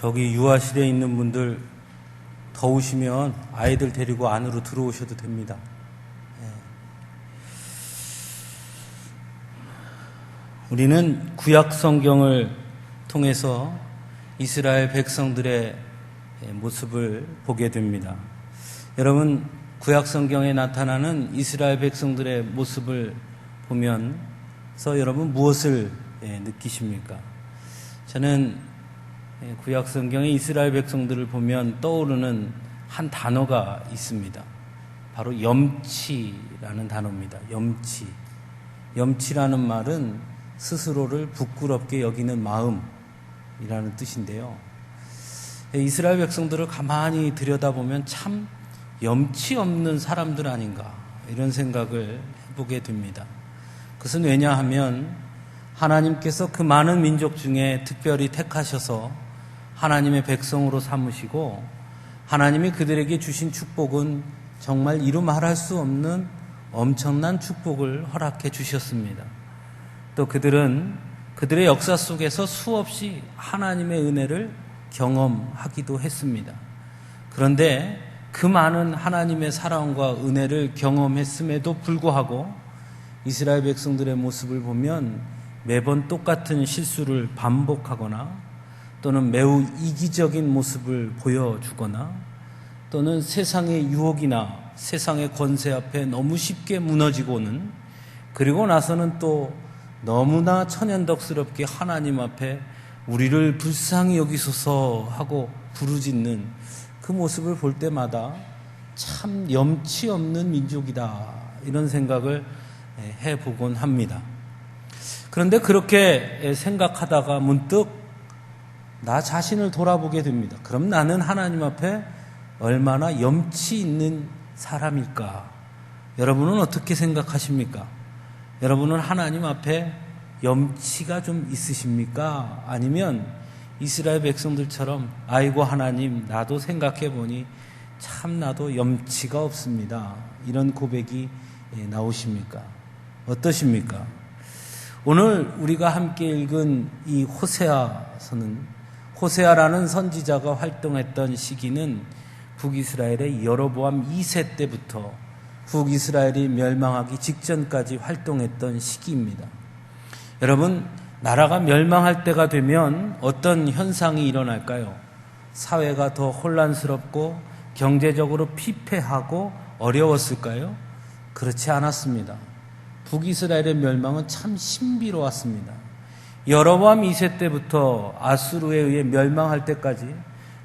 저기 유아실에 있는 분들 더우시면 아이들 데리고 안으로 들어오셔도 됩니다. 예. 우리는 구약 성경을 통해서 이스라엘 백성들의 모습을 보게 됩니다. 여러분, 구약 성경에 나타나는 이스라엘 백성들의 모습을 보면서 여러분 무엇을 예, 느끼십니까? 저는 예, 구약 성경의 이스라엘 백성들을 보면 떠오르는 한 단어가 있습니다. 바로 염치라는 단어입니다. 염치. 염치라는 말은 스스로를 부끄럽게 여기는 마음이라는 뜻인데요. 예, 이스라엘 백성들을 가만히 들여다보면 참 염치 없는 사람들 아닌가 이런 생각을 해보게 됩니다. 그것은 왜냐하면 하나님께서 그 많은 민족 중에 특별히 택하셔서 하나님의 백성으로 삼으시고 하나님이 그들에게 주신 축복은 정말 이루 말할 수 없는 엄청난 축복을 허락해 주셨습니다. 또 그들은 그들의 역사 속에서 수없이 하나님의 은혜를 경험하기도 했습니다. 그런데 그 많은 하나님의 사랑과 은혜를 경험했음에도 불구하고 이스라엘 백성들의 모습을 보면 매번 똑같은 실수를 반복하거나 또는 매우 이기적인 모습을 보여주거나 또는 세상의 유혹이나 세상의 권세 앞에 너무 쉽게 무너지고는 그리고 나서는 또 너무나 천연덕스럽게 하나님 앞에 우리를 불쌍히 여기소서 하고 부르짖는 그 모습을 볼 때마다 참 염치 없는 민족이다 이런 생각을 해보곤 합니다. 그런데 그렇게 생각하다가 문득 나 자신을 돌아보게 됩니다. 그럼 나는 하나님 앞에 얼마나 염치 있는 사람일까? 여러분은 어떻게 생각하십니까? 여러분은 하나님 앞에 염치가 좀 있으십니까? 아니면 이스라엘 백성들처럼 아이고 하나님 나도 생각해 보니 참 나도 염치가 없습니다. 이런 고백이 예, 나오십니까? 어떠십니까? 오늘 우리가 함께 읽은 이 호세아서는 호세아라는 선지자가 활동했던 시기는 북이스라엘의 여로보암 2세 때부터 북이스라엘이 멸망하기 직전까지 활동했던 시기입니다. 여러분, 나라가 멸망할 때가 되면 어떤 현상이 일어날까요? 사회가 더 혼란스럽고 경제적으로 피폐하고 어려웠을까요? 그렇지 않았습니다. 북이스라엘의 멸망은 참 신비로웠습니다. 여러밤 2세 때부터 아수르에 의해 멸망할 때까지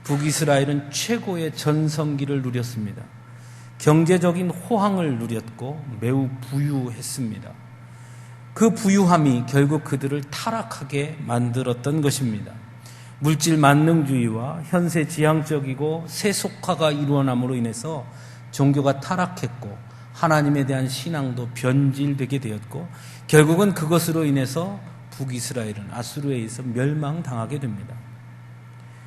북이스라엘은 최고의 전성기를 누렸습니다. 경제적인 호황을 누렸고 매우 부유했습니다. 그 부유함이 결국 그들을 타락하게 만들었던 것입니다. 물질 만능주의와 현세 지향적이고 세속화가 이루어남으로 인해서 종교가 타락했고 하나님에 대한 신앙도 변질되게 되었고 결국은 그것으로 인해서 북이스라엘은 아수르에 의해서 멸망당하게 됩니다.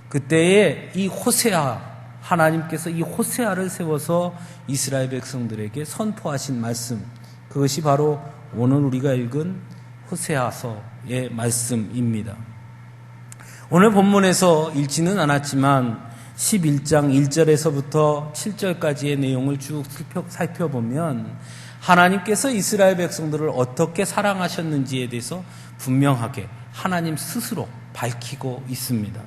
그때에 이 호세아 하나님께서 이 호세아를 세워서 이스라엘 백성들에게 선포하신 말씀 그것이 바로 오늘 우리가 읽은 호세아서의 말씀입니다. 오늘 본문에서 읽지는 않았지만 11장 1절에서부터 7절까지의 내용을 쭉 살펴보면 하나님께서 이스라엘 백성들을 어떻게 사랑하셨는지에 대해서 분명하게 하나님 스스로 밝히고 있습니다.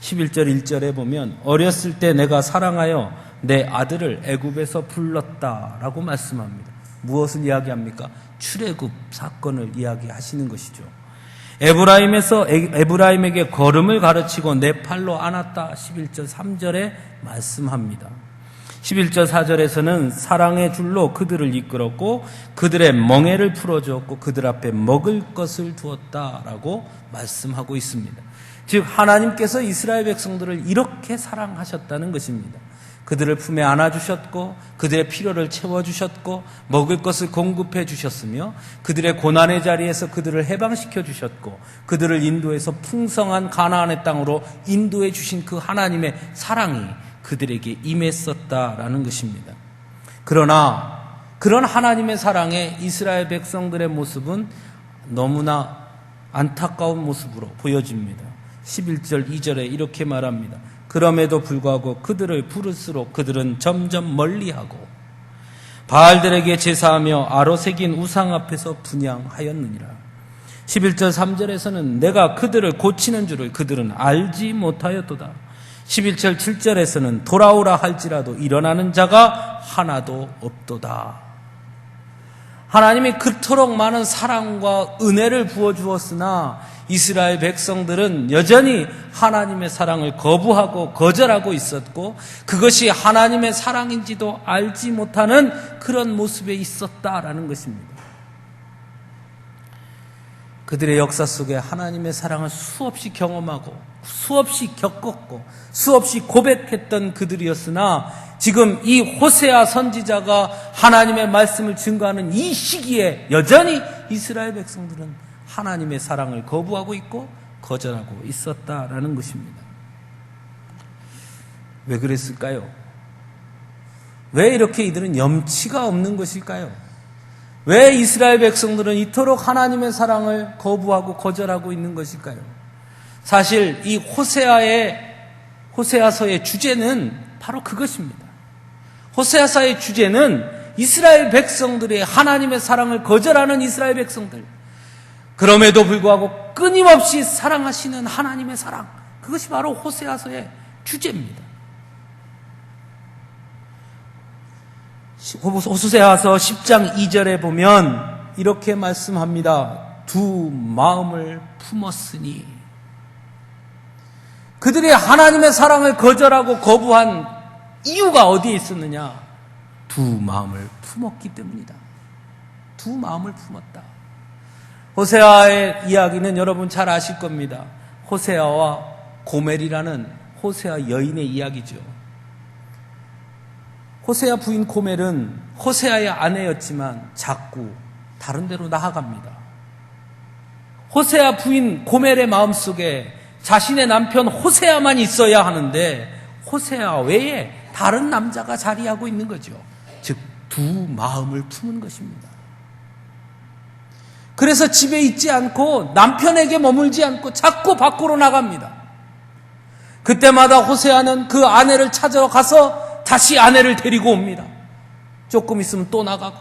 11절 1절에 보면 어렸을 때 내가 사랑하여 내 아들을 애굽에서 불렀다라고 말씀합니다. 무엇을 이야기합니까? 출애굽 사건을 이야기하시는 것이죠. 에브라임에서 에브라임에게 걸음을 가르치고 내 팔로 안았다 11절 3절에 말씀합니다. 11절 4절에서는 사랑의 줄로 그들을 이끌었고 그들의 멍에를 풀어주었고 그들 앞에 먹을 것을 두었다라고 말씀하고 있습니다. 즉 하나님께서 이스라엘 백성들을 이렇게 사랑하셨다는 것입니다. 그들을 품에 안아주셨고 그들의 필요를 채워주셨고 먹을 것을 공급해 주셨으며 그들의 고난의 자리에서 그들을 해방시켜 주셨고 그들을 인도해서 풍성한 가나안의 땅으로 인도해 주신 그 하나님의 사랑이 그들에게 임했었다라는 것입니다. 그러나 그런 하나님의 사랑에 이스라엘 백성들의 모습은 너무나 안타까운 모습으로 보여집니다. 11절 2절에 이렇게 말합니다. 그럼에도 불구하고 그들을 부를수록 그들은 점점 멀리하고 바알들에게 제사하며 아로 새긴 우상 앞에서 분양하였느니라. 11절 3절에서는 내가 그들을 고치는 줄을 그들은 알지 못하였도다. 11절 7절에서는 돌아오라 할지라도 일어나는 자가 하나도 없도다. 하나님이 그토록 많은 사랑과 은혜를 부어주었으나 이스라엘 백성들은 여전히 하나님의 사랑을 거부하고 거절하고 있었고 그것이 하나님의 사랑인지도 알지 못하는 그런 모습에 있었다라는 것입니다. 그들의 역사 속에 하나님의 사랑을 수없이 경험하고 수없이 겪었고 수없이 고백했던 그들이었으나 지금 이 호세아 선지자가 하나님의 말씀을 증거하는 이 시기에 여전히 이스라엘 백성들은 하나님의 사랑을 거부하고 있고 거절하고 있었다라는 것입니다. 왜 그랬을까요? 왜 이렇게 이들은 염치가 없는 것일까요? 왜 이스라엘 백성들은 이토록 하나님의 사랑을 거부하고 거절하고 있는 것일까요? 사실 이 호세아의 호세아서의 주제는 바로 그것입니다. 호세아서의 주제는 이스라엘 백성들의 하나님의 사랑을 거절하는 이스라엘 백성들. 그럼에도 불구하고 끊임없이 사랑하시는 하나님의 사랑. 그것이 바로 호세아서의 주제입니다. 호세아서 10장 2절에 보면 이렇게 말씀합니다. 두 마음을 품었으니 그들이 하나님의 사랑을 거절하고 거부한 이유가 어디에 있었느냐? 두 마음을 품었기 때문이다. 두 마음을 품었다. 호세아의 이야기는 여러분 잘 아실 겁니다. 호세아와 고멜이라는 호세아 여인의 이야기죠. 호세아 부인 고멜은 호세아의 아내였지만 자꾸 다른 데로 나아갑니다. 호세아 부인 고멜의 마음속에 자신의 남편 호세아만 있어야 하는데 호세아 외에 다른 남자가 자리하고 있는 거죠. 즉, 두 마음을 품은 것입니다. 그래서 집에 있지 않고 남편에게 머물지 않고 자꾸 밖으로 나갑니다. 그때마다 호세아는 그 아내를 찾아가서 다시 아내를 데리고 옵니다. 조금 있으면 또 나가고,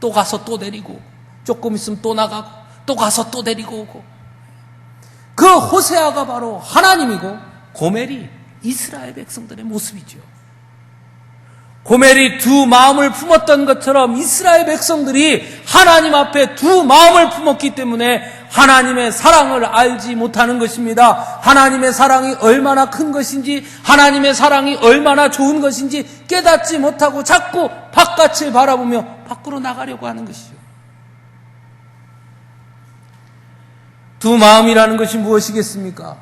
또 가서 또 데리고 조금 있으면 또 나가고, 또 가서 또 데리고 오고. 그 호세아가 바로 하나님이고, 고멜이 이스라엘 백성들의 모습이죠. 고멜이 두 마음을 품었던 것처럼 이스라엘 백성들이 하나님 앞에 두 마음을 품었기 때문에 하나님의 사랑을 알지 못하는 것입니다. 하나님의 사랑이 얼마나 큰 것인지, 하나님의 사랑이 얼마나 좋은 것인지 깨닫지 못하고 자꾸 바깥을 바라보며 밖으로 나가려고 하는 것이죠. 두 마음이라는 것이 무엇이겠습니까?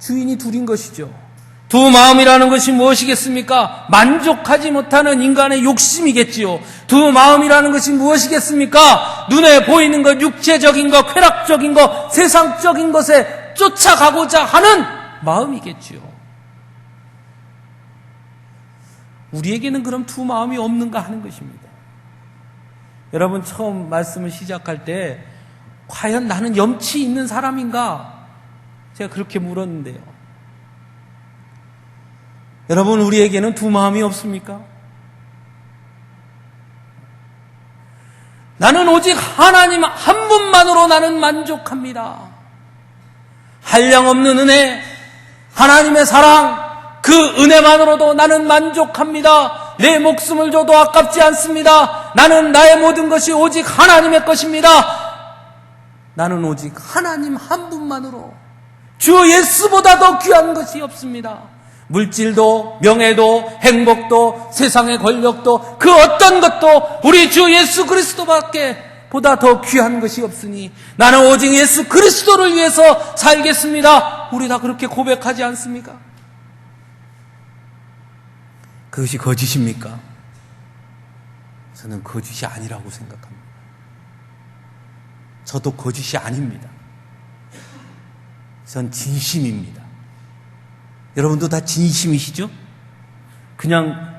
주인이 둘인 것이죠. 두 마음이라는 것이 무엇이겠습니까? 만족하지 못하는 인간의 욕심이겠지요. 두 마음이라는 것이 무엇이겠습니까? 눈에 보이는 것, 육체적인 것, 쾌락적인 것, 세상적인 것에 쫓아가고자 하는 마음이겠지요. 우리에게는 그럼 두 마음이 없는가 하는 것입니다. 여러분 처음 말씀을 시작할 때 과연 나는 염치 있는 사람인가? 제가 그렇게 물었는데요. 여러분, 우리에게는 두 마음이 없습니까? 나는 오직 하나님 한 분만으로 나는 만족합니다. 한량 없는 은혜, 하나님의 사랑, 그 은혜만으로도 나는 만족합니다. 내 목숨을 줘도 아깝지 않습니다. 나는 나의 모든 것이 오직 하나님의 것입니다. 나는 오직 하나님 한 분만으로 주 예수보다 더 귀한 것이 없습니다. 물질도, 명예도, 행복도, 세상의 권력도, 그 어떤 것도 우리 주 예수 그리스도밖에 보다 더 귀한 것이 없으니 나는 오직 예수 그리스도를 위해서 살겠습니다. 우리 다 그렇게 고백하지 않습니까? 그것이 거짓입니까? 저는 거짓이 아니라고 생각합니다. 저도 거짓이 아닙니다. 전 진심입니다. 여러분도 다 진심이시죠? 그냥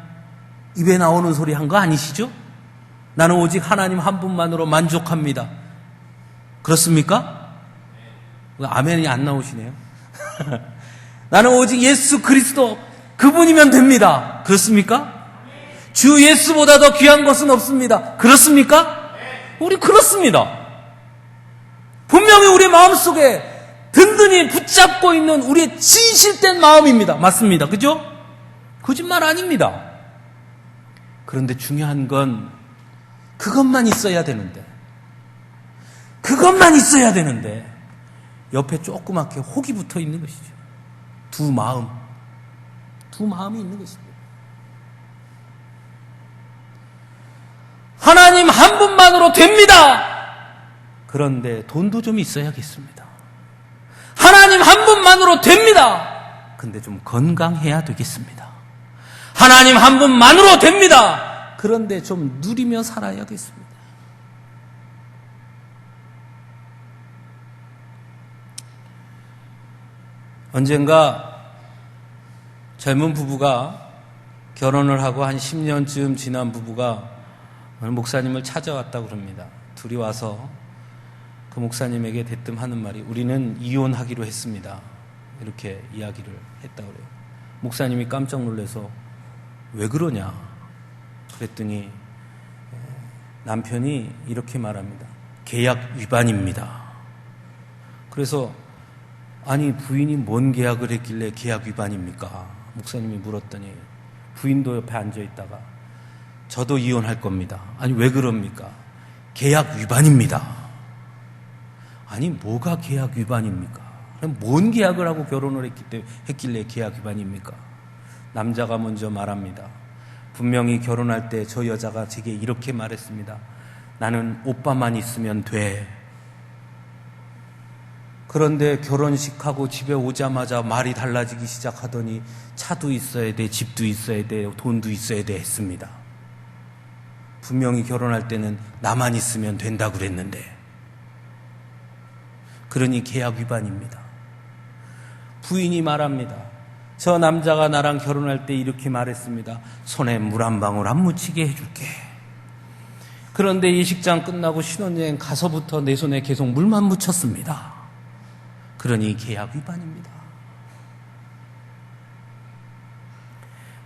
입에 나오는 소리 한 거 아니시죠? 나는 오직 하나님 한 분만으로 만족합니다. 그렇습니까? 아멘이 안 나오시네요. 나는 오직 예수 그리스도 그분이면 됩니다. 그렇습니까? 주 예수보다 더 귀한 것은 없습니다. 그렇습니까? 우리 그렇습니다. 분명히 우리 마음속에 든든히 붙잡고 있는 우리의 진실된 마음입니다. 맞습니다. 그죠? 거짓말 아닙니다. 그런데 중요한 건 그것만 있어야 되는데, 그것만 있어야 되는데, 옆에 조그맣게 혹이 붙어 있는 것이죠. 두 마음, 두 마음이 있는 것입니다. 하나님 한 분만으로 됩니다. 그런데 돈도 좀 있어야겠습니다. 하나님 한 분만으로 됩니다. 근데 좀 건강해야 되겠습니다. 하나님 한 분만으로 됩니다. 그런데 좀 누리며 살아야겠습니다. 언젠가 젊은 부부가 결혼을 하고 한 10년쯤 지난 부부가 목사님을 찾아왔다고 그럽니다. 둘이 와서 그 목사님에게 대뜸 하는 말이 우리는 이혼하기로 했습니다. 이렇게 이야기를 했다고 그래요. 목사님이 깜짝 놀라서 왜 그러냐? 그랬더니 남편이 이렇게 말합니다. 계약 위반입니다. 그래서 아니 부인이 뭔 계약을 했길래 계약 위반입니까? 목사님이 물었더니 부인도 옆에 앉아 있다가 저도 이혼할 겁니다. 아니 왜 그럽니까? 계약 위반입니다. 아니 뭐가 계약 위반입니까? 뭔 계약을 하고 결혼을 했기 때문에 했길래 계약 위반입니까? 남자가 먼저 말합니다. 분명히 결혼할 때 저 여자가 제게 이렇게 말했습니다. 나는 오빠만 있으면 돼. 그런데 결혼식하고 집에 오자마자 말이 달라지기 시작하더니 차도 있어야 돼, 집도 있어야 돼, 돈도 있어야 돼 했습니다. 분명히 결혼할 때는 나만 있으면 된다 그랬는데. 그러니 계약 위반입니다. 부인이 말합니다. 저 남자가 나랑 결혼할 때 이렇게 말했습니다. 손에 물 한 방울 안 묻히게 해줄게. 그런데 예식장 끝나고 신혼여행 가서부터 내 손에 계속 물만 묻혔습니다. 그러니 계약 위반입니다.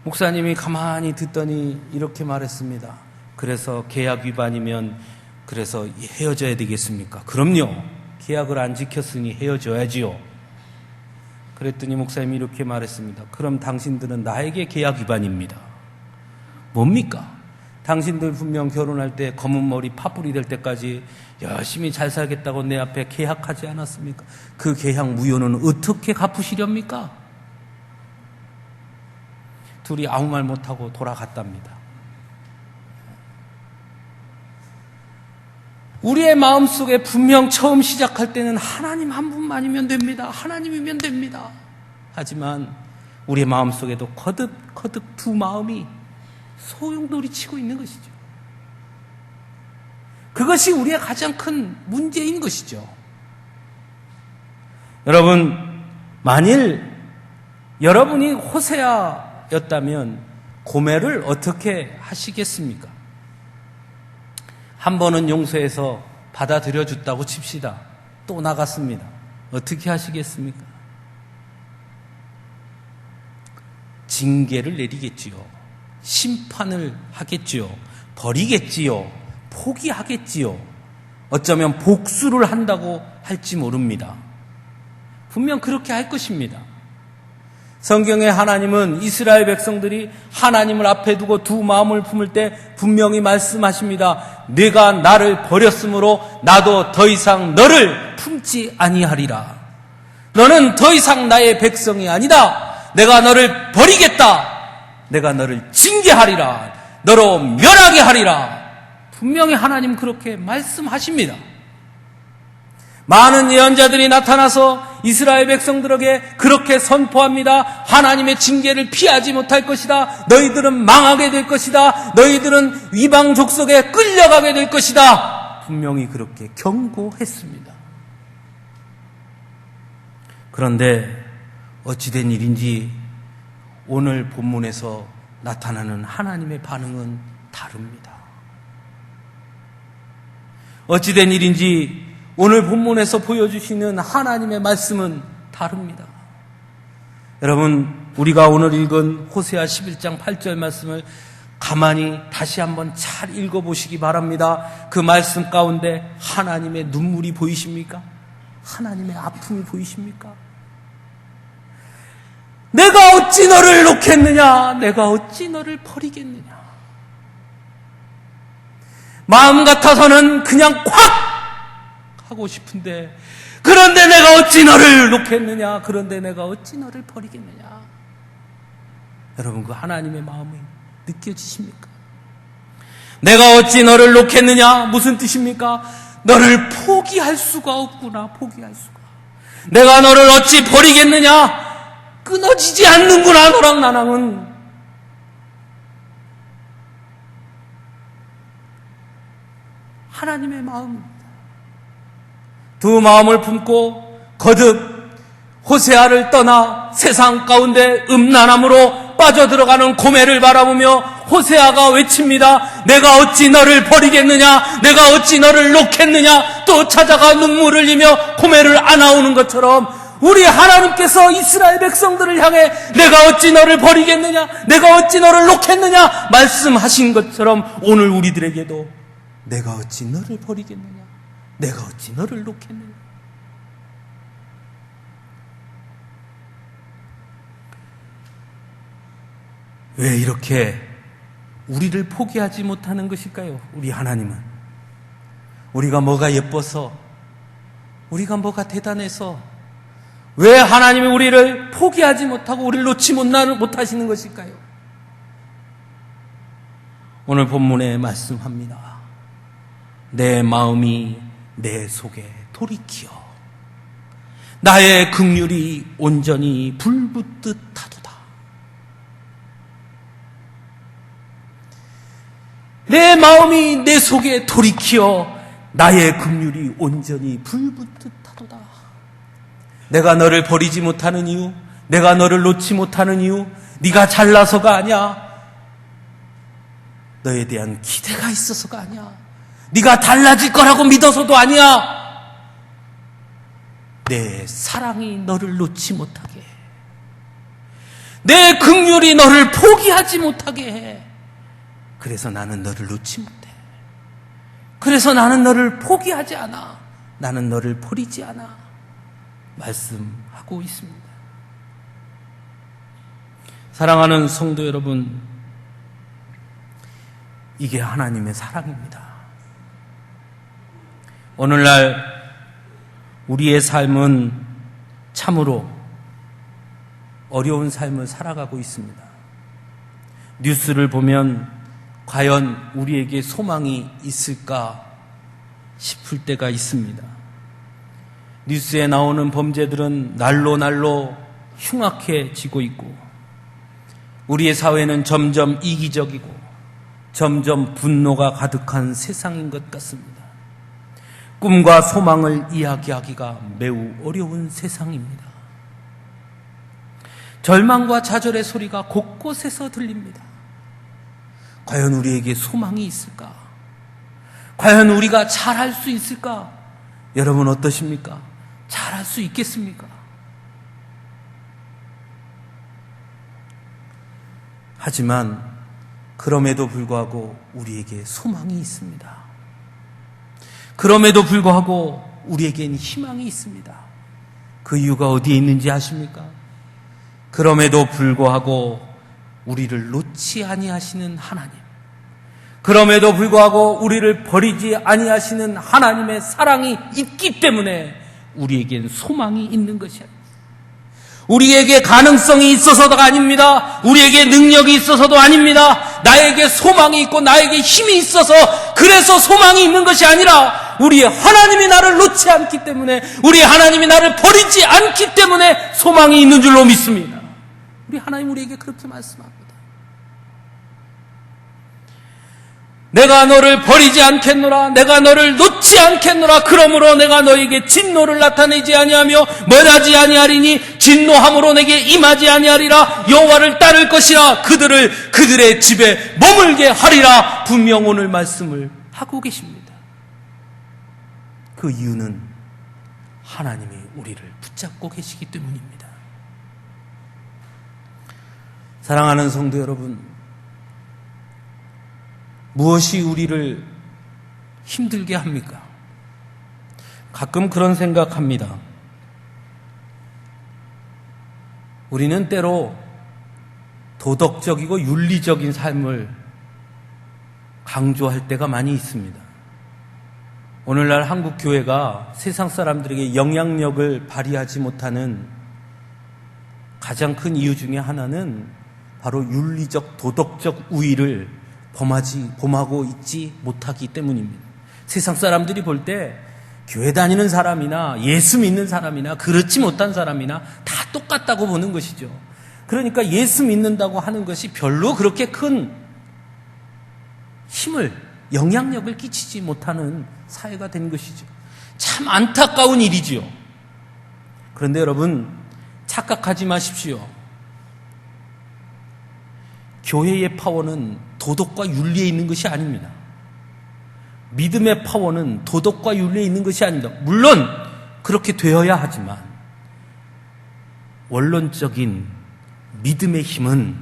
목사님이 가만히 듣더니 이렇게 말했습니다. 그래서 계약 위반이면 그래서 헤어져야 되겠습니까? 그럼요. 계약을 안 지켰으니 헤어져야지요. 그랬더니 목사님이 이렇게 말했습니다. 그럼 당신들은 나에게 계약 위반입니다. 뭡니까? 당신들 분명 결혼할 때 검은 머리 파뿌리 될 때까지 열심히 잘 살겠다고 내 앞에 계약하지 않았습니까? 그 계약 무효는 어떻게 갚으시렵니까? 둘이 아무 말 못하고 돌아갔답니다. 우리의 마음 속에 분명 처음 시작할 때는 하나님 한 분만이면 됩니다. 하나님이면 됩니다. 하지만 우리의 마음 속에도 거듭 거듭 두 마음이 소용돌이 치고 있는 것이죠. 그것이 우리의 가장 큰 문제인 것이죠. 여러분, 만일 여러분이 호세아였다면 고매를 어떻게 하시겠습니까? 한 번은 용서해서 받아들여 줬다고 칩시다. 또 나갔습니다. 어떻게 하시겠습니까? 징계를 내리겠지요. 심판을 하겠지요. 버리겠지요. 포기하겠지요. 어쩌면 복수를 한다고 할지 모릅니다. 분명 그렇게 할 것입니다. 성경의 하나님은 이스라엘 백성들이 하나님을 앞에 두고 두 마음을 품을 때 분명히 말씀하십니다. 네가 나를 버렸으므로 나도 더 이상 너를 품지 아니하리라. 너는 더 이상 나의 백성이 아니다. 내가 너를 버리겠다. 내가 너를 징계하리라. 너로 멸하게 하리라. 분명히 하나님 그렇게 말씀하십니다. 많은 예언자들이 나타나서 이스라엘 백성들에게 그렇게 선포합니다. 하나님의 징계를 피하지 못할 것이다. 너희들은 망하게 될 것이다. 너희들은 이방 족속에 끌려가게 될 것이다. 분명히 그렇게 경고했습니다. 그런데 어찌된 일인지 오늘 본문에서 나타나는 하나님의 반응은 다릅니다. 어찌된 일인지 오늘 본문에서 보여주시는 하나님의 말씀은 다릅니다. 여러분, 우리가 오늘 읽은 호세아 11장 8절 말씀을 가만히 다시 한번 잘 읽어보시기 바랍니다. 그 말씀 가운데 하나님의 눈물이 보이십니까? 하나님의 아픔이 보이십니까? 내가 어찌 너를 놓겠느냐? 내가 어찌 너를 버리겠느냐? 마음 같아서는 그냥 콱! 하고 싶은데, 그런데 내가 어찌 너를 놓겠느냐? 그런데 내가 어찌 너를 버리겠느냐? 여러분, 그 하나님의 마음이 느껴지십니까? 내가 어찌 너를 놓겠느냐? 무슨 뜻입니까? 너를 포기할 수가 없구나, 포기할 수가. 내가 너를 어찌 버리겠느냐? 끊어지지 않는구나, 너랑 나랑은. 하나님의 마음입니다. 두 마음을 품고 거듭 호세아를 떠나 세상 가운데 음란함으로 빠져들어가는 고매를 바라보며 호세아가 외칩니다. 내가 어찌 너를 버리겠느냐? 내가 어찌 너를 놓겠느냐? 또 찾아가 눈물을 흘리며 고매를 안아오는 것처럼 우리 하나님께서 이스라엘 백성들을 향해 내가 어찌 너를 버리겠느냐? 내가 어찌 너를 놓겠느냐? 말씀하신 것처럼 오늘 우리들에게도 내가 어찌 너를 버리겠느냐? 내가 어찌 너를 놓겠느냐? 왜 이렇게 우리를 포기하지 못하는 것일까요? 우리 하나님은. 우리가 뭐가 예뻐서, 우리가 뭐가 대단해서, 왜 하나님이 우리를 포기하지 못하고 우리를 놓지 못하시는 것일까요? 오늘 본문에 말씀합니다. 내 마음이 내 속에 돌이키어 나의 극률이 온전히 불붙듯 하도다. 내 마음이 내 속에 돌이키어 나의 극률이 온전히 불붙듯 하도다. 내가 너를 버리지 못하는 이유, 내가 너를 놓지 못하는 이유, 네가 잘나서가 아니야. 너에 대한 기대가 있어서가 아니야. 네가 달라질 거라고 믿어서도 아니야. 내 사랑이 너를 놓지 못하게 해. 내 극률이 너를 포기하지 못하게 해. 그래서 나는 너를 놓지 못해. 그래서 나는 너를 포기하지 않아. 나는 너를 버리지 않아. 말씀하고 있습니다. 사랑하는 성도 여러분, 이게 하나님의 사랑입니다. 오늘날 우리의 삶은 참으로 어려운 삶을 살아가고 있습니다. 뉴스를 보면 과연 우리에게 소망이 있을까 싶을 때가 있습니다. 뉴스에 나오는 범죄들은 날로 날로 흉악해지고 있고 우리의 사회는 점점 이기적이고 점점 분노가 가득한 세상인 것 같습니다. 꿈과 소망을 이야기하기가 매우 어려운 세상입니다. 절망과 좌절의 소리가 곳곳에서 들립니다. 과연 우리에게 소망이 있을까? 과연 우리가 잘할 수 있을까? 여러분 어떠십니까? 잘할 수 있겠습니까? 하지만 그럼에도 불구하고 우리에게 소망이 있습니다. 그럼에도 불구하고 우리에겐 희망이 있습니다. 그 이유가 어디에 있는지 아십니까? 그럼에도 불구하고 우리를 놓지 아니하시는 하나님. 그럼에도 불구하고 우리를 버리지 아니하시는 하나님의 사랑이 있기 때문에 우리에겐 소망이 있는 것이 아닙니다. 우리에게 가능성이 있어서가 아닙니다. 우리에게 능력이 있어서도 아닙니다. 나에게 소망이 있고 나에게 힘이 있어서 그래서 소망이 있는 것이 아니라 우리 하나님이 나를 놓지 않기 때문에 우리 하나님이 나를 버리지 않기 때문에 소망이 있는 줄로 믿습니다. 우리 하나님 우리에게 그렇게 말씀합니다. 내가 너를 버리지 않겠노라. 내가 너를 놓지 않겠노라. 그러므로 내가 너에게 진노를 나타내지 아니하며 멀하지 아니하리니 진노함으로 내게 임하지 아니하리라. 여호와를 따를 것이라. 그들을 그들의 집에 머물게 하리라. 분명 오늘 말씀을 하고 계십니다. 그 이유는 하나님이 우리를 붙잡고 계시기 때문입니다. 사랑하는 성도 여러분, 무엇이 우리를 힘들게 합니까? 가끔 그런 생각합니다. 우리는 때로 도덕적이고 윤리적인 삶을 강조할 때가 많이 있습니다. 오늘날 한국 교회가 세상 사람들에게 영향력을 발휘하지 못하는 가장 큰 이유 중에 하나는 바로 윤리적 도덕적 우위를 범하지 범하고 있지 못하기 때문입니다. 세상 사람들이 볼 때 교회 다니는 사람이나 예수 믿는 사람이나 그렇지 못한 사람이나 다 똑같다고 보는 것이죠. 그러니까 예수 믿는다고 하는 것이 별로 그렇게 큰 힘을 영향력을 끼치지 못하는 사회가 된 것이죠. 참 안타까운 일이지요. 그런데 여러분 착각하지 마십시오. 교회의 파워는 도덕과 윤리에 있는 것이 아닙니다. 믿음의 파워는 도덕과 윤리에 있는 것이 아닙니다. 물론 그렇게 되어야 하지만 원론적인 믿음의 힘은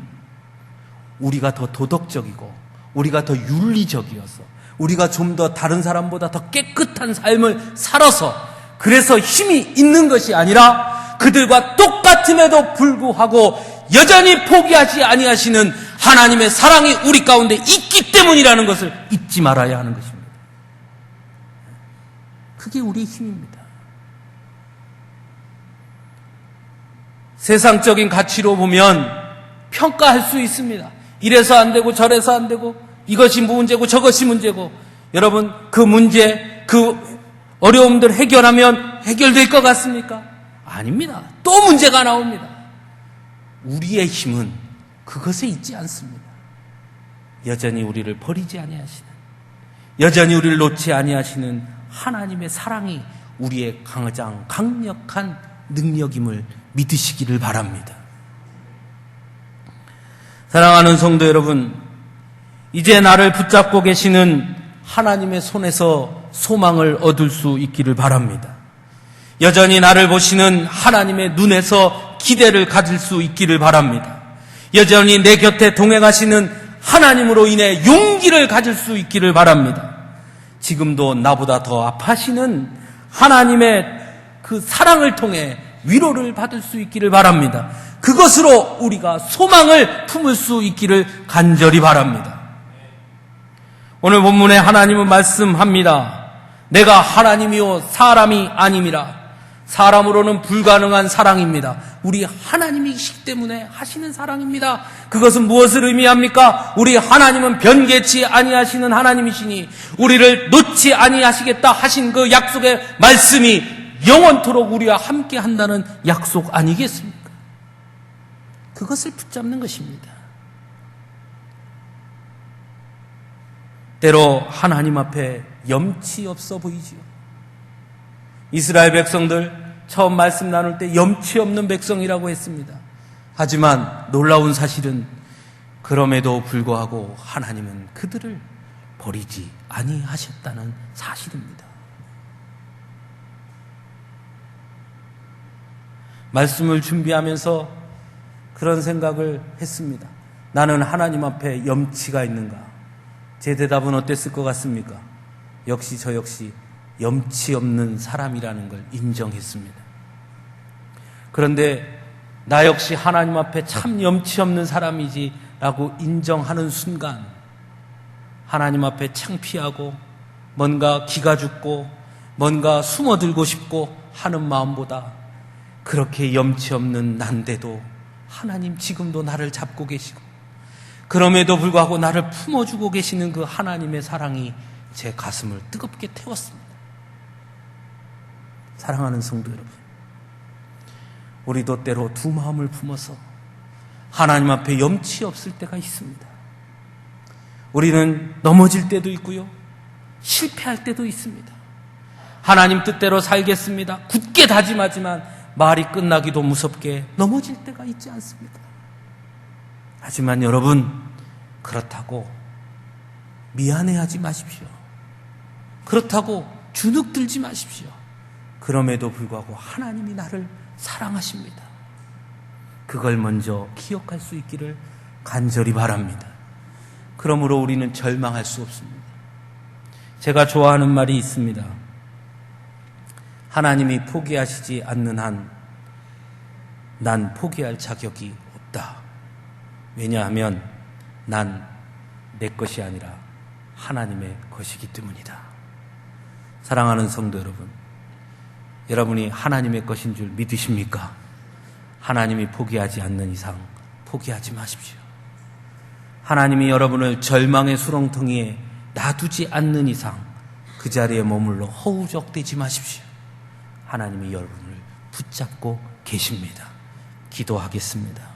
우리가 더 도덕적이고 우리가 더 윤리적이어서 우리가 좀 더 다른 사람보다 더 깨끗한 삶을 살아서 그래서 힘이 있는 것이 아니라 그들과 똑같음에도 불구하고 여전히 포기하지 아니하시는 하나님의 사랑이 우리 가운데 있기 때문이라는 것을 잊지 말아야 하는 것입니다. 그게 우리의 힘입니다. 세상적인 가치로 보면 평가할 수 있습니다. 이래서 안 되고 저래서 안 되고 이것이 문제고 저것이 문제고 여러분 그 문제 그 어려움들 해결하면 해결될 것 같습니까? 아닙니다. 또 문제가 나옵니다. 우리의 힘은 그것에 있지 않습니다. 여전히 우리를 버리지 아니하시는 여전히 우리를 놓지 아니하시는 하나님의 사랑이 우리의 가장 강력한 능력임을 믿으시기를 바랍니다. 사랑하는 성도 여러분, 이제 나를 붙잡고 계시는 하나님의 손에서 소망을 얻을 수 있기를 바랍니다. 여전히 나를 보시는 하나님의 눈에서 기대를 가질 수 있기를 바랍니다. 여전히 내 곁에 동행하시는 하나님으로 인해 용기를 가질 수 있기를 바랍니다. 지금도 나보다 더 아파하시는 하나님의 그 사랑을 통해 위로를 받을 수 있기를 바랍니다. 그것으로 우리가 소망을 품을 수 있기를 간절히 바랍니다. 오늘 본문에 하나님은 말씀합니다. 내가 하나님이요 사람이 아님이라. 사람으로는 불가능한 사랑입니다. 우리 하나님이시기 때문에 하시는 사랑입니다. 그것은 무엇을 의미합니까? 우리 하나님은 변개치 아니하시는 하나님이시니 우리를 놓지 아니하시겠다 하신 그 약속의 말씀이 영원토록 우리와 함께 한다는 약속 아니겠습니까? 그것을 붙잡는 것입니다. 때로 하나님 앞에 염치 없어 보이지요. 이스라엘 백성들 처음 말씀 나눌 때 염치 없는 백성이라고 했습니다. 하지만 놀라운 사실은 그럼에도 불구하고 하나님은 그들을 버리지 아니하셨다는 사실입니다. 말씀을 준비하면서 그런 생각을 했습니다. 나는 하나님 앞에 염치가 있는가? 제 대답은 어땠을 것 같습니까? 역시 저 역시 염치 없는 사람이라는 걸 인정했습니다. 그런데 나 역시 하나님 앞에 참 염치 없는 사람이지라고 인정하는 순간 하나님 앞에 창피하고 뭔가 기가 죽고 뭔가 숨어들고 싶고 하는 마음보다 그렇게 염치 없는 난데도 하나님 지금도 나를 잡고 계시고 그럼에도 불구하고 나를 품어주고 계시는 그 하나님의 사랑이 제 가슴을 뜨겁게 태웠습니다. 사랑하는 성도 여러분, 우리도 때로 두 마음을 품어서 하나님 앞에 염치 없을 때가 있습니다. 우리는 넘어질 때도 있고요. 실패할 때도 있습니다. 하나님 뜻대로 살겠습니다. 굳게 다짐하지만 말이 끝나기도 무섭게 넘어질 때가 있지 않습니다. 하지만 여러분, 그렇다고 미안해하지 마십시오. 그렇다고 주눅 들지 마십시오. 그럼에도 불구하고 하나님이 나를 사랑하십니다. 그걸 먼저 기억할 수 있기를 간절히 바랍니다. 그러므로 우리는 절망할 수 없습니다. 제가 좋아하는 말이 있습니다. 하나님이 포기하시지 않는 한, 난 포기할 자격이 없다. 왜냐하면 난 내 것이 아니라 하나님의 것이기 때문이다. 사랑하는 성도 여러분, 여러분이 하나님의 것인 줄 믿으십니까? 하나님이 포기하지 않는 이상 포기하지 마십시오. 하나님이 여러분을 절망의 수렁텅이에 놔두지 않는 이상 그 자리에 머물러 허우적대지 마십시오. 하나님이 여러분을 붙잡고 계십니다. 기도하겠습니다.